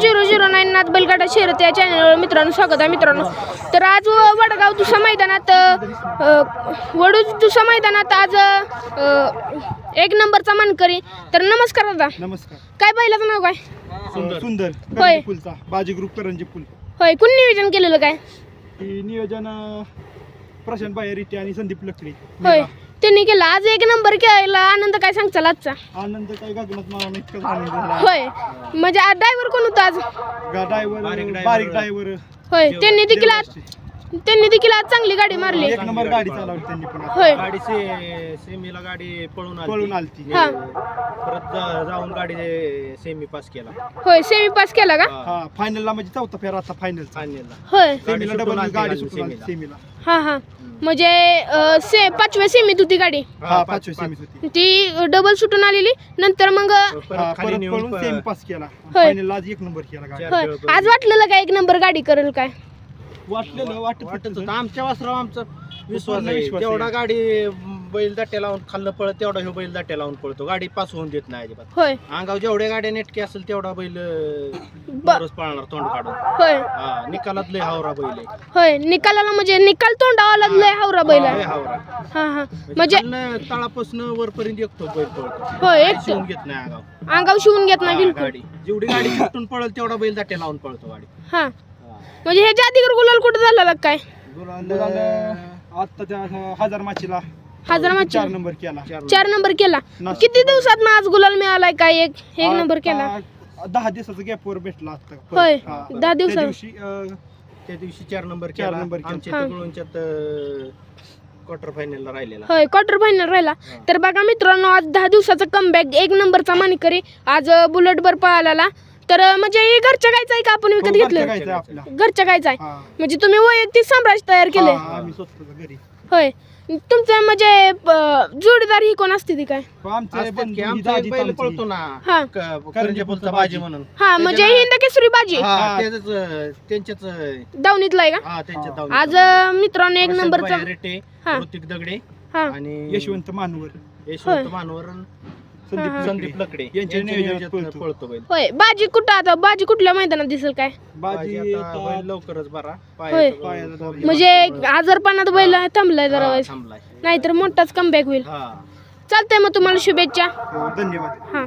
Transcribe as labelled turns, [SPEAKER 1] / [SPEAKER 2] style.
[SPEAKER 1] Zero zero nine नाथ बैलगाडा शर्यत या चॅनलवर मित्रांनो स्वागत आहे मित्रांनो. तर आज वडगाव दुसऱ्या मैदानात वडू दुसऱ्या मैदानात आज एक नंबरचा मानकरी. तर नमस्कार दादा.
[SPEAKER 2] नमस्कार.
[SPEAKER 1] काय बैलाचं नाव काय?
[SPEAKER 2] सुंदर. सुंदर.
[SPEAKER 1] होय.
[SPEAKER 2] करंजी पुलचा बाजी ग्रुप करंजी पुल
[SPEAKER 1] होय कोण नियोजन केलेलं काय?
[SPEAKER 2] ही नियोजन अं, प्रशांत बाहेरिटे आणि संदीप लकडी.
[SPEAKER 1] होय. त्यांनी केलं. आज एक नंबर केला. आनंद काय सांगचाल आजचा?
[SPEAKER 2] आनंद गगनात मला आनंद. झाला
[SPEAKER 1] होय. म्हणजे आज ड्रायव्हर कोण होता आज?
[SPEAKER 2] ड्रायव्हर बारीक ड्रायव्हर
[SPEAKER 1] होय. त्यांनी देखील आज त्यांनी देखील आज चांगली गाडी मारली.
[SPEAKER 2] एक नंबर गाडी चालवली त्यांनी पण आज.
[SPEAKER 1] होय.
[SPEAKER 3] गाडी से सेमीला गाडी पळून आली.
[SPEAKER 2] पळून आलती.
[SPEAKER 1] हा.
[SPEAKER 3] परत जा- जाऊन गाडी सेमी पास केला.
[SPEAKER 1] होय सेमी पास केला का?
[SPEAKER 2] हा. फायनलला म्हणजे चौथा फेरा आता फायनल
[SPEAKER 3] फायनलला
[SPEAKER 1] होय.
[SPEAKER 2] सेमीला
[SPEAKER 3] सुटून
[SPEAKER 2] डबल
[SPEAKER 3] आलती
[SPEAKER 2] गाडी
[SPEAKER 3] गाडी
[SPEAKER 2] सुटून आलती
[SPEAKER 3] सेमीला.
[SPEAKER 2] सेमीला
[SPEAKER 1] हा हा. म्हणजे अ, से पाचव्या सेमीत होती गाडी.
[SPEAKER 2] हा पाचवी सेमीत होती.
[SPEAKER 1] ती डबल सुटून आलेली. नंतर मग
[SPEAKER 2] हा,
[SPEAKER 3] परत
[SPEAKER 2] पळून सेमी पास केला. फायनलला आज एक नंबर केला गाडी.
[SPEAKER 3] चार
[SPEAKER 1] होय.
[SPEAKER 3] खेळ
[SPEAKER 1] आज वाटलेलं काय एक नंबर गाडी करेल काय?
[SPEAKER 2] वाटलेलं वाटत
[SPEAKER 3] वाटत
[SPEAKER 2] होतं.
[SPEAKER 3] आमच्या वासराव आमचा विश्वास आहे
[SPEAKER 2] विश्वास आहे.
[SPEAKER 3] जेवढा गाडी बैल दाट्या लावून खाल्लं पळत तेवढा ह्यो बैल दाट्या लावून पळतो. गाडी पास होऊन देत नाही अजिबात.
[SPEAKER 1] होय.
[SPEAKER 3] अंगावर जेवढ्या गाड्या नेटके असेल तेवढा बैल अं,
[SPEAKER 1] ब-
[SPEAKER 3] बरंच पळणार तोंड काढून.
[SPEAKER 1] होय.
[SPEAKER 3] हा निकालात लय हावरा बैल आहे.
[SPEAKER 1] होय निकालाला म्हणजे निकाल तोंडावाला लय हावरा बैल
[SPEAKER 3] लय
[SPEAKER 1] आहे.
[SPEAKER 3] हावरा.
[SPEAKER 1] हा हा.
[SPEAKER 3] म्हणजे
[SPEAKER 1] म्हणजे
[SPEAKER 3] तळापासून वरपर्यंत एकतो बैल पळतो.
[SPEAKER 1] होय एक
[SPEAKER 3] शिवून घेत नाही अंगावर.
[SPEAKER 1] अंगाव शिवून घेत नाही
[SPEAKER 3] हा,
[SPEAKER 1] बिलकुल.
[SPEAKER 3] गाडी. जेवढी गाडी सुटून पळल तेवढा बैल दाट्या लावून पळतो गाडी.
[SPEAKER 1] हा. म्हणजे ह्याच्या आधी गुलाल कुठं झाला काय
[SPEAKER 2] गुलाल आत्ताच्या हजार माचीला
[SPEAKER 1] हजार माची
[SPEAKER 2] चार नंबर केला
[SPEAKER 1] चार नंबर केला
[SPEAKER 2] नाशिक.
[SPEAKER 1] किती दिवसात ना आज गुलाल मिळालाय काय एक एक नंबर केला
[SPEAKER 2] आता दहा दिवसाचा गॅपवर भेटला आता
[SPEAKER 1] होय.
[SPEAKER 2] हा.
[SPEAKER 1] दहा
[SPEAKER 2] त्या
[SPEAKER 1] दिवसात.
[SPEAKER 2] दिवशी अं,
[SPEAKER 3] त्या दिवशी चार नंबर
[SPEAKER 2] चार
[SPEAKER 3] केला
[SPEAKER 2] नंबर केला.
[SPEAKER 3] आमच्या
[SPEAKER 1] हा.
[SPEAKER 3] तिकडूनच्यात क्वार्टर फायनलला राहिलेला
[SPEAKER 1] होय क्वार्टर फायनल राहिला
[SPEAKER 3] हा.
[SPEAKER 1] तर बघा मित्रांनो आज दहा दिवसाचा कमबॅक एक नंबरचा मानिकरी आज बुलेट बर पळाला तर म्हणजे हे घरच्या गायचं आहे का आपण
[SPEAKER 2] हो,
[SPEAKER 1] विकत
[SPEAKER 2] घरच्या
[SPEAKER 1] घेतलं
[SPEAKER 2] गायचं आहे आपल्या
[SPEAKER 1] घरच्या गायचं आहे
[SPEAKER 2] हा.
[SPEAKER 1] म्हणजे तुम्ही वैयक्तिक साम्राज्य तयार केले
[SPEAKER 2] हा, आम्ही स्वतः घरी
[SPEAKER 1] होय तुमचं म्हणजे अं, जोडीदार ही कोण असते ती काय
[SPEAKER 2] हो, आमचे
[SPEAKER 3] असतात
[SPEAKER 2] बंधू
[SPEAKER 3] की
[SPEAKER 2] ही
[SPEAKER 3] आमचा
[SPEAKER 2] दाजी
[SPEAKER 3] एक बैल
[SPEAKER 2] आमची.
[SPEAKER 3] पळतो ना
[SPEAKER 1] हा
[SPEAKER 3] बाजी म्हणून
[SPEAKER 1] हा म्हणजे हिंद केसरी बाजी
[SPEAKER 3] हा
[SPEAKER 2] हा.
[SPEAKER 3] त्याच त्यांच्याच
[SPEAKER 1] दावणीतला आहे का
[SPEAKER 3] हा त्यांच्या
[SPEAKER 2] हा.
[SPEAKER 3] दावणीत
[SPEAKER 1] आज. अं, मित्रांनो एक
[SPEAKER 3] प्रशांत
[SPEAKER 1] नंबरचा हा.
[SPEAKER 3] ऋतिक दगडे
[SPEAKER 1] हा
[SPEAKER 3] आणि
[SPEAKER 2] यशवंत मानवर
[SPEAKER 3] यशवंत
[SPEAKER 1] होय.
[SPEAKER 3] मानवर
[SPEAKER 2] संदीप.
[SPEAKER 3] संदीप लकडे.
[SPEAKER 2] यांच्या
[SPEAKER 3] यांच्या
[SPEAKER 2] नियोजनात
[SPEAKER 3] नियोजनात
[SPEAKER 2] पळतो.
[SPEAKER 3] पळतो बैल.
[SPEAKER 1] होय बाजी कुठं आता? बाजी कुठल्या मैदानात दिसेल काय?
[SPEAKER 2] बाजी
[SPEAKER 3] बाजी आता
[SPEAKER 2] आता
[SPEAKER 3] बैल लवकरच बरा
[SPEAKER 1] होय.
[SPEAKER 3] पायाचं
[SPEAKER 2] पायाला
[SPEAKER 3] problem
[SPEAKER 1] म्हणजे आजारपणात बैल थांबलाय जरा
[SPEAKER 3] हा,
[SPEAKER 1] वेळेस
[SPEAKER 3] थांबलाय.
[SPEAKER 1] नाहीतर मोठाच कमबॅक होईल.
[SPEAKER 3] हा.
[SPEAKER 1] चालतंय मग तुम्हाला शुभेच्छा.
[SPEAKER 2] हो, धन्यवाद.
[SPEAKER 1] हा.